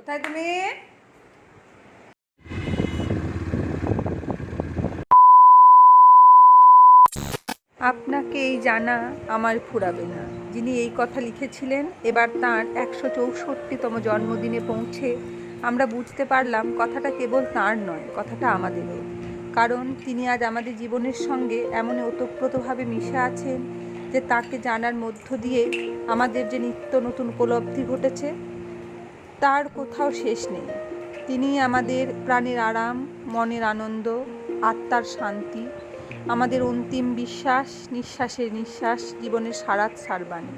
কোথায় তুমি? আপনাকে এই জানা আমার ফুরাবে না। যিনি এই কথা লিখেছিলেন, এবার তাঁর একশো চৌষট্টিতম জন্মদিনে পৌঁছে আমরা বুঝতে পারলাম কথাটা কেবল তাঁর নয়, কথাটা আমাদেরও। কারণ তিনি আজ আমাদের জীবনের সঙ্গে এমন ওতপ্রোতভাবে মিশে আছেন যে তাকে জানার মধ্য দিয়ে আমাদের যে নিত্য নতুন উপলব্ধি ঘটেছে তার কোথাও শেষ নেই। তিনি আমাদের প্রাণের আরাম, মনের আনন্দ, আত্মার শান্তি, আমাদের অন্তিম বিশ্বাস, নিঃশ্বাসের নিঃশ্বাস, জীবনের সারাত সারবাণী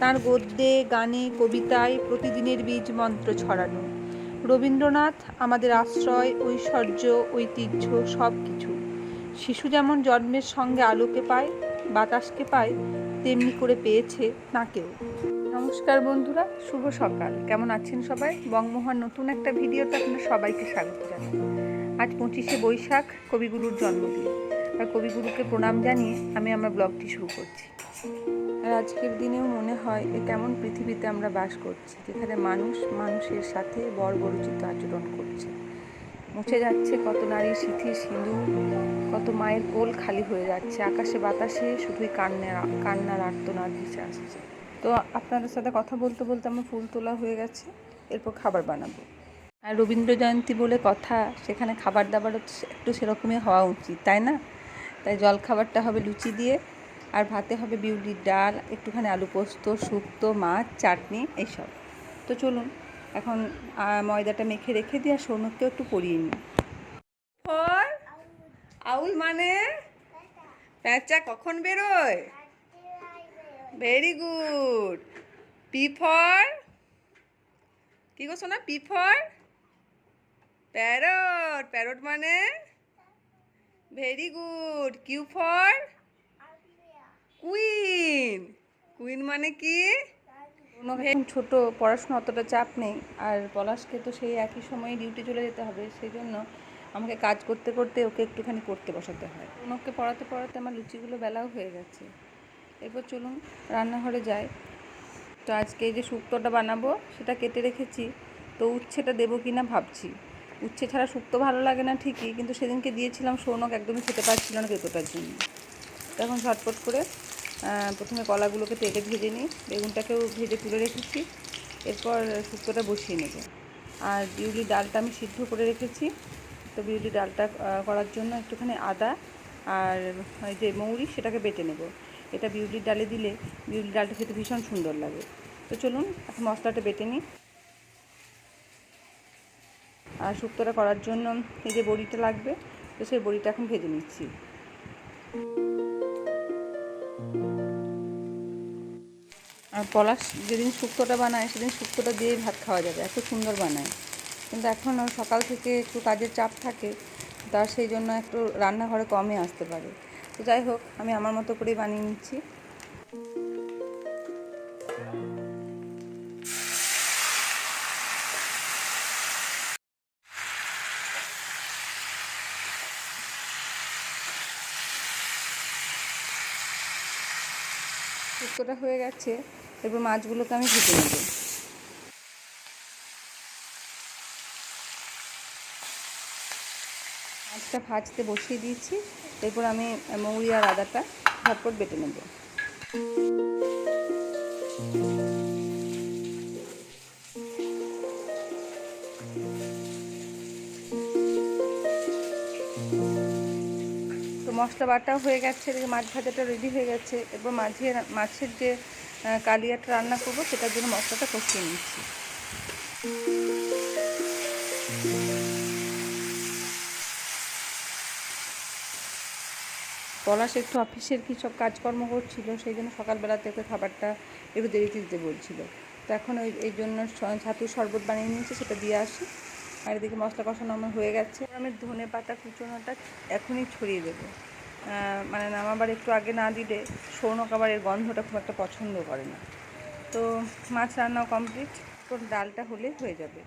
তার গদ্যে, গানে, কবিতায় প্রতিদিনের বীজ মন্ত্র ছড়ানো। রবীন্দ্রনাথ আমাদের আশ্রয়, ঐশ্বর্য, ঐতিহ্য সব কিছু শিশু যেমন জন্মের সঙ্গে আলোকে পায়, বাতাসকে পায়, তেমনি করে পেয়েছে তাকেও। নমস্কার বন্ধুরা, শুভ সকাল। কেমন আছেন সবাই? বঙ্গমোহন নতুন একটা ভিডিওতে আপনার সবাইকে স্বাগত জানাই। আজ পঁচিশে বৈশাখ, কবিগুরুর জন্মদিন। আর কবিগুরুকে প্রণাম জানিয়ে আমি আমার ব্লগটি শুরু করছি। আর আজকের দিনেও মনে হয় এ কেমন পৃথিবীতে আমরা বাস করছি, যেখানে মানুষ মানুষের সাথে বর্বরচিত আচরণ করছে। মুছে যাচ্ছে কত নারীর সিথি সিঁদুর, কত মায়ের কোল খালি হয়ে যাচ্ছে, আকাশে বাতাসে শুধুই কান্নার কান্নার আর্তনাদ ভেসে আসছে। তো আপনাদের সাথে কথা বলতে বলতে আমার ফুল তোলা হয়ে গেছে, এরপর খাবার বানাবো। আর রবীন্দ্র জয়ন্তী বলে কথা, সেখানে খাবার দাবারও একটু সেরকমই হওয়া উচিত, তাই না? তাই জল খাবারটা হবে লুচি দিয়ে, আর ভাতে হবে বিউলির ডাল, একটুখানি আলু পোস্ত, শুক্তো, মাছ, চাটনি, এইসব। তো চলুন, এখন ময়দাটা মেখে রেখে দিয়ে আর সৌনককেও একটু পরিয়ে নিই। আউল মানে? প্যাঁচা কখন বেরোয়? ভেরি গুড পি ফর কি গো না পি ফর প্যারট প্যারট মানে? Very good Q for queen queen মানে কি? ছোট, পড়াশোনা অতটা চাপ নেই, আর পলাশকে তো সেই একই সময়ে ডিউটি চলে যেতে হবে, সেই জন্য আমাকে কাজ করতে করতে ওকে একটুখানি পড়তে বসাতে হয়। ওকে পড়াতে পড়াতে আমার লুচিগুলো বেলাও হয়ে গেছে। এরপর চলুন রান্নাঘরে যাই। তো আজকে যে শুক্তোটা বানাবো, সেটা কেটে রেখেছি। তো উচ্ছেটা দেবো কি না ভাবছি। উচ্ছে ছাড়া শুক্তো ভালো লাগে না ঠিকই, কিন্তু সেদিনকে দিয়েছিলাম সৌনক, একদমই খেতে পারছিল না তেতোটার জন্য। তো এখন ঝটপট করে প্রথমে কলাগুলোকে তেলে ভেজে নিই। বেগুনটাকেও ভেজে তুলে রেখেছি। এরপর শুক্তোটা বসিয়ে নেব। আর বিউলি ডালটা আমি সিদ্ধ করে রেখেছি। তো বিউলি ডালটা করার জন্য একটুখানি আদা আর ওই যে মৌরি, সেটাকে বেটে নেব। এটা বিউলির ডালে দিলে বিউলির ডালটা খেতে ভীষণ সুন্দর লাগে। তো চলুন, এখন মশলাটা বেটে নিই। আর শুক্তোটা করার জন্য এই যে বড়িটা লাগবে, তো সেই বড়িটা এখন ভেজে নিচ্ছি। আর পলাশ যেদিন শুক্তোটা বানায়, সেদিন শুক্তোটা দিয়ে ভাত খাওয়া যাবে। এত সুন্দর বানায়। কিন্তু এখন সকাল থেকে একটু কাজের চাপ থাকে তার সেই জন্য একটু রান্নাঘরে কমে আসতে পারে। তো যাই হোক, আমি আমার মতো করেই বানিয়ে নিচ্ছি। শুক্তোটা হয়ে গেছে এরপর মাছগুলোকে আমি ভেজে নেব। মাছটা ভাজতে বসিয়ে দিয়েছি। এরপর আমি মৌরি আর আদাটা ঝটপট বেটে নেব। তো মশলা বাটা হয়ে গেছে এদিকে মাছ ভাজাটা রেডি হয়ে গেছে। এরপর মাঝে মাছের যে কালিয়াটা রান্না করব, সেটার জন্য মশলাটা কষিয়ে নিচ্ছি। পলাশ একটু অফিসের কী সব কাজকর্ম করছিল, সেই জন্য সকালবেলাতে ওকে খাবারটা একটু দেরিতে দিতে বলছিল। তো এখন ওই, এই জন্য ছাতুর শরবত বানিয়ে নিয়েছে, সেটা দিয়ে আসি। আর এদিকে মশলা কষানো আমার হয়ে গেছে। আমি ধনে পাতা কুচোনোটা এখনই ছড়িয়ে দেবো। মানে নামাবার একটু আগে না দিলে সৌনক আবার এর গন্ধটা খুব একটা পছন্দ করে না। তো মাছ রান্নাও কমপ্লিট। তো ডালটা হলে হয়ে যাবে।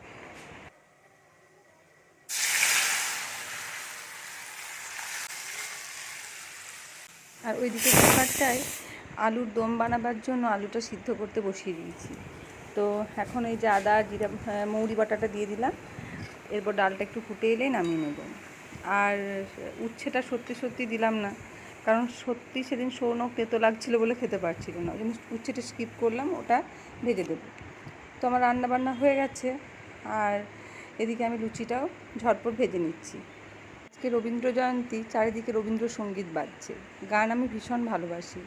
আর ওই ওইদিকে কুকারটায় আলুর দম বানাবার জন্য আলুটা সিদ্ধ করতে বসিয়ে দিয়েছি। তো এখন এই যে আদা, জিরা মৌরি বাটাটা দিয়ে দিলাম। এরপর ডালটা একটু ফুটে এলেই নামিয়ে নেব। আর উচ্ছেটা সত্যি সত্যি দিলাম না, কারণ সত্যি সেদিন সৌনক তেতো লাগছিল বলে খেতে পারছিল না। ওই জন্য উচ্ছেটা স্কিপ করলাম, ওটা ভেজে দেবো। তো আমার রান্না বান্না হয়ে গেছে। আর এদিকে আমি লুচিটাও ঝটপট ভেজে নিচ্ছি। আজকে রবীন্দ্র জয়ন্তী চারিদিকে রবীন্দ্রসঙ্গীত বাজছে। গান আমি ভীষণ ভালোবাসি,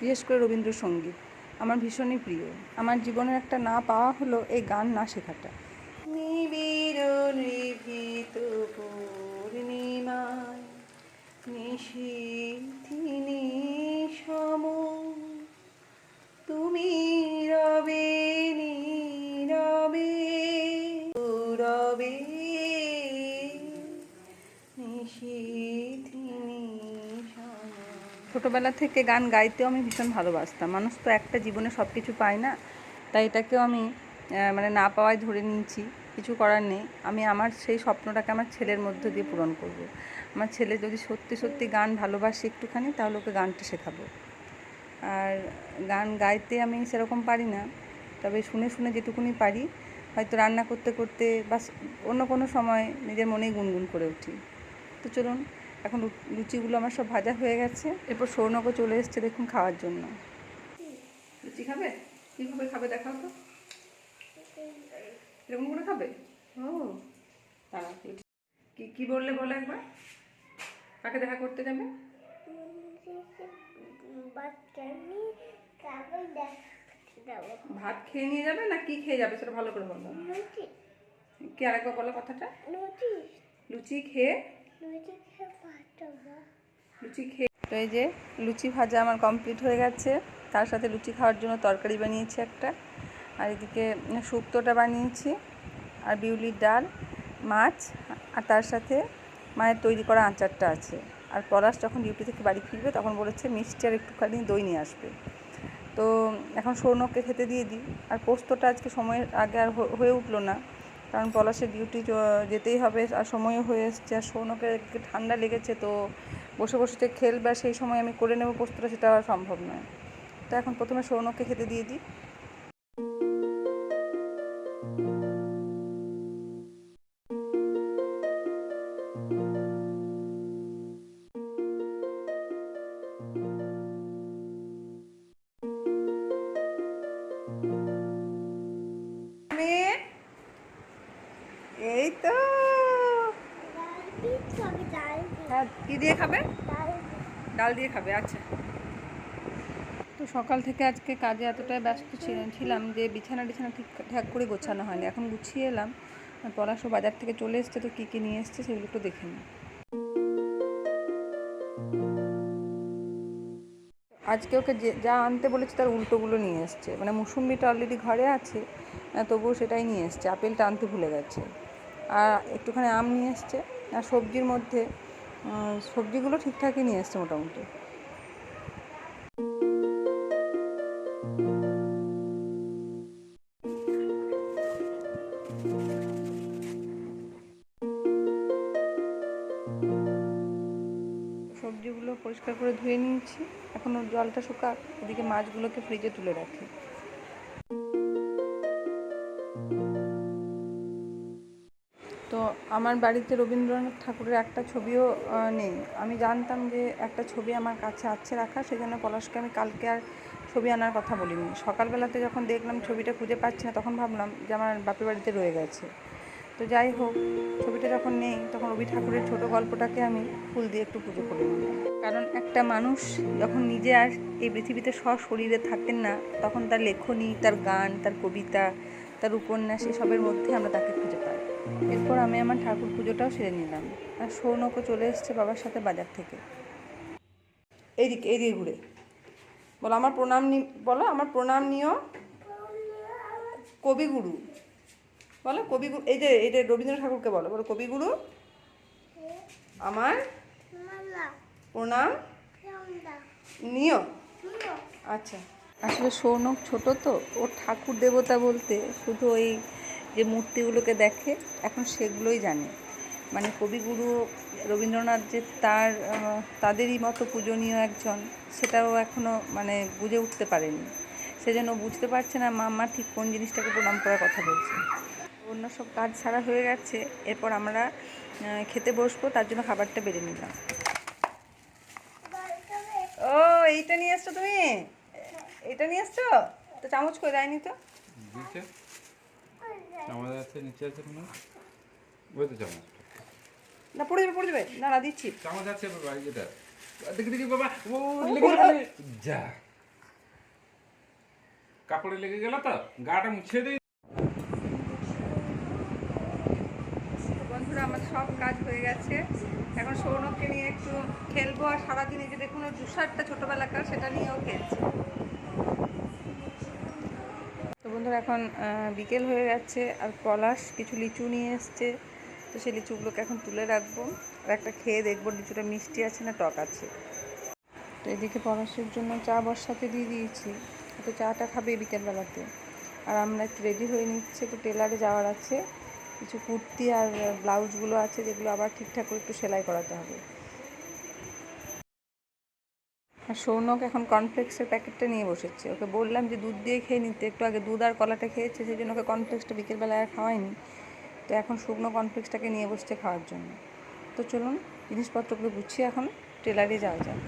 বিশেষ করে রবীন্দ্রসঙ্গীত। আমার ভীষণই প্রিয়। আমার জীবনের একটা না পাওয়া হলো এই গান না শেখাটা। নিবিড় নিভৃত ছোটোবেলা থেকে গান গাইতেও আমি ভীষণ ভালোবাসতাম। মানুষ তো একটা জীবনে সব কিছু পায় না। তাই এটাকেও আমি মানে না পাওয়ায় ধরে নিয়েছি। কিছু করার নেই। আমি আমার সেই স্বপ্নটাকে আমার ছেলের মধ্য দিয়ে পূরণ করব। আমার ছেলে যদি সত্যি সত্যি গান ভালোবাসে একটুখানি, তাহলে ওকে গানটা শেখাবো। আর গান গাইতে আমি সেরকম পারি না। তবে শুনে শুনে যেটুকুনি পারি, হয়তো রান্না করতে করতে বা অন্য কোনো সময় নিজের মনেই গুনগুন করে উঠি। তো চলুন এখন লুচিগুলো আমার সব ভাজা হয়ে গেছে। এরপর সৌনকও চলে এসছে দেখুন খাওয়ার জন্য। লুচি খাবে? কীভাবে খাবে দেখাও তো। এরকম করে খাবে? ও দাঁড়াও। কি কি বললে বলো একবার? কাকে দেখা করতে যাবে? ভাত খেয়ে নিয়ে যাবে না কি খেয়ে যাবে সেটা ভালো করে বলো। কি আরেকবার বলো কথাটা? লুচি। লুচি খেয়ে তো এই যে লুচি ভাজা আমার কমপ্লিট হয়ে গেছে। তার সাথে লুচি খাওয়ার জন্য তরকারি বানিয়েছি একটা। আর এদিকে শুক্তোটা বানিয়েছি আর বিউলির ডাল, মাছ আর তার সাথে মায়ের তৈরি করা আচারটা আছে। আর পলাশ যখন ডিউটি থেকে বাড়ি ফিরবে তখন বলেছে মিষ্টি আর একটুখানি দই নিয়ে আসবে। তো এখন সৌনককে খেতে দিয়ে দিই। আর পোস্তটা আজকে সময়ের আগে আর হয়ে উঠল না। কারণ পলাশের ডিউটি যেতেই হবে, আর সময়ও হয়ে এসছে। আর সৌনকের একটু ঠান্ডা লেগেছে, তো বসে বসে যে খেলবে সেই সময় আমি করে নেব পোস্তটা, সেটা সম্ভব নয়। তো এখন প্রথমে সৌনকে খেতে দিয়ে দিই। দিয়ে খাবে? ডাল দিয়ে খাবে আচ্ছা। তো সকাল থেকে আজকে কাজে এতটাই ব্যস্ত ছিলাম যে বিছানা টিছানা ঠিকঠাক করে গোছানো হয়নি। এখন গুছিয়ে এলাম। পলাশও বাজার থেকে চলে এসছে, তো কী কী নিয়ে এসছে সেগুলো একটু দেখে নিই। আজকে ওকে যে, যা আনতে বলেছে তার উল্টোগুলো নিয়ে এসছে। মানে মুসুম্বিটা অলরেডি ঘরে আছে তবুও সেটাই নিয়ে এসছে। আপেলটা আনতে ভুলে গেছে। আর একটুখানি আম নিয়ে এসছে। আর সবজির মধ্যে সবজিগুলো ঠিকঠাকই নিয়ে এসছে মোটামুটি। সবজিগুলো পরিষ্কার করে ধুয়ে নিয়েছি। এখন ওর জলটা শুকাক, এদিকে মাছগুলোকে ফ্রিজে তুলে রাখি। আমার বাড়িতে রবীন্দ্রনাথ ঠাকুরের একটা ছবিও নেই। আমি জানতাম যে একটা ছবি আমার কাছে আছে রাখা সেই জন্য পলাশকে আমি কালকে আর ছবি আনার কথা বলিনি। সকালবেলাতে যখন দেখলাম ছবিটা খুঁজে পাচ্ছি না, তখন ভাবলাম যে আমার বাপের বাড়িতে রয়ে গেছে। তো যাই হোক, ছবিটা যখন নেই, তখন রবি ঠাকুরের ছোট গল্পটাকে আমি ফুল দিয়ে একটু পুজো করে কারণ একটা মানুষ যখন নিজে আর এই পৃথিবীতে সশরীরে থাকেন না, তখন তার লেখনী, তার গান, তার কবিতা, তার উপন্যাস, এসবের মধ্যে আমরা তাকে খুঁজে পাই। এরপর আমি আমার ঠাকুর পুজোটাও সেরে নিলাম। আর সৌনকও চলে এসছে বাবার সাথে বাজার থেকে। এইদিকে এইদিকে ঘুরে। বলো, আমার প্রণাম নি, বলো, আমার প্রণাম নিও কবিগুরু। বলো, কবিগুরু, এই যে এই যে রবীন্দ্র ঠাকুরকে বলো। বলো, কবিগুরু, আমার প্রণাম নিও। আচ্ছা। আসলে সৌনক ছোট তো ও ঠাকুর দেবতা বলতে শুধু ওই যে মূর্তিগুলোকে দেখে এখন সেগুলোই জানে। মানে কবিগুরু রবীন্দ্রনাথ যে তার তাদেরই মতো পূজনীয় একজন, সেটাও এখনও মানে বুঝে উঠতে পারেনি। সেজন্য বুঝতে পারছে না মাম্মা ঠিক কোন জিনিসটাকে প্রণাম করার কথা বলছে। অন্য সব কাজ ছাড়া হয়ে গেছে, এরপর আমরা খেতে বসবো, তার জন্য খাবারটা বেড়ে নিলাম। ও, এইটা নিয়ে আসছো তুমি? এটা নিয়ে আসছো তো চামচ করে দেয়নি তো? চামচ আছে নিচে আছে মনে ওই তো চামচ না পড়ে যাবে পড়ে যাবে। না না দিচ্ছি। চামচ আছে বাবা এই যেটা দেখি দেখি বাবা ও লেগে গেল যা। কাপড়ে লেগে গেল তো গাটা মুছে দিই বন্ধুরা আমার সব কাজ হয়ে গেছে। এখন সৌনককে নিয়ে একটু খেলব আর সারাদিন এই যে দেখুন ওর জুসারটা ছোটোবেলাকার সেটা নিয়েও খেলছে। বন্ধুরা এখন বিকেল হয়ে গেছে আর পলাশ কিছু লিচু নিয়ে এসছে। তো সেই লিচুগুলোকে এখন তুলে রাখব। আর একটা খেয়ে দেখব, লিচুটা মিষ্টি আছে না টক আছে। তো এদিকে পলাশের জন্য চা বর্ষাতে দিয়ে দিয়েছি। তো চাটা খাবে বিকেলবেলাতে। আর আমরা একটু রেডি হয়ে নিচ্ছি, একটু টেলারে যাওয়ার আছে। কিছু কুর্তি আর ব্লাউজগুলো আছে, যেগুলো আবার ঠিকঠাক করে একটু সেলাই করাতে হবে। আর সৌনক এখন কর্নফ্লেক্সের প্যাকেটটা নিয়ে বসেছে। ওকে বললাম যে, দুধ দিয়ে খেয়ে নিতে। একটু আগে দুধ আর কলাটা খেয়েছে, সেই জন্য ওকে কর্নফ্লেক্সটা বিকেলবেলায় আর খাওয়াইনি। তো এখন শুকনো কর্নফ্লেক্সটাকে নিয়ে বসছে খাওয়ার জন্য। তো চলুন, জিনিসপত্রগুলো গুছিয়ে এখন টেলারে যাওয়া যাক।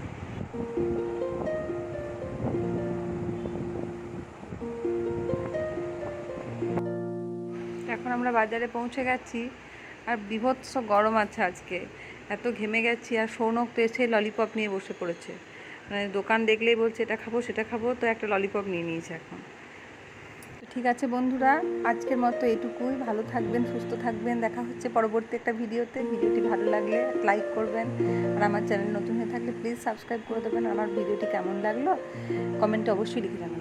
এখন আমরা বাজারে পৌঁছে গেছি, আর বিভৎস গরম আছে আজকে। এত ঘেমে গেছি, আর সৌনক তো এসে ললিপপ নিয়ে বসে পড়েছে। মানে দোকান দেখলেই বলছে, এটা খাব, সেটা খাব। তো একটা ললিপপ নিয়ে নিয়েছে এখন। ঠিক আছে বন্ধুরা, আজকের মতো এটুকুই। ভালো থাকবেন, সুস্থ থাকবেন। দেখা হচ্ছে পরবর্তী একটা ভিডিওতে। ভিডিওটি ভালো লাগলে লাইক করবেন। আর আমার চ্যানেল নতুন হয়ে থাকলে প্লিজ সাবস্ক্রাইব করে দেবেন। আমার ভিডিওটি কেমন লাগল? কমেন্টে অবশ্যই লিখে জানাবেন।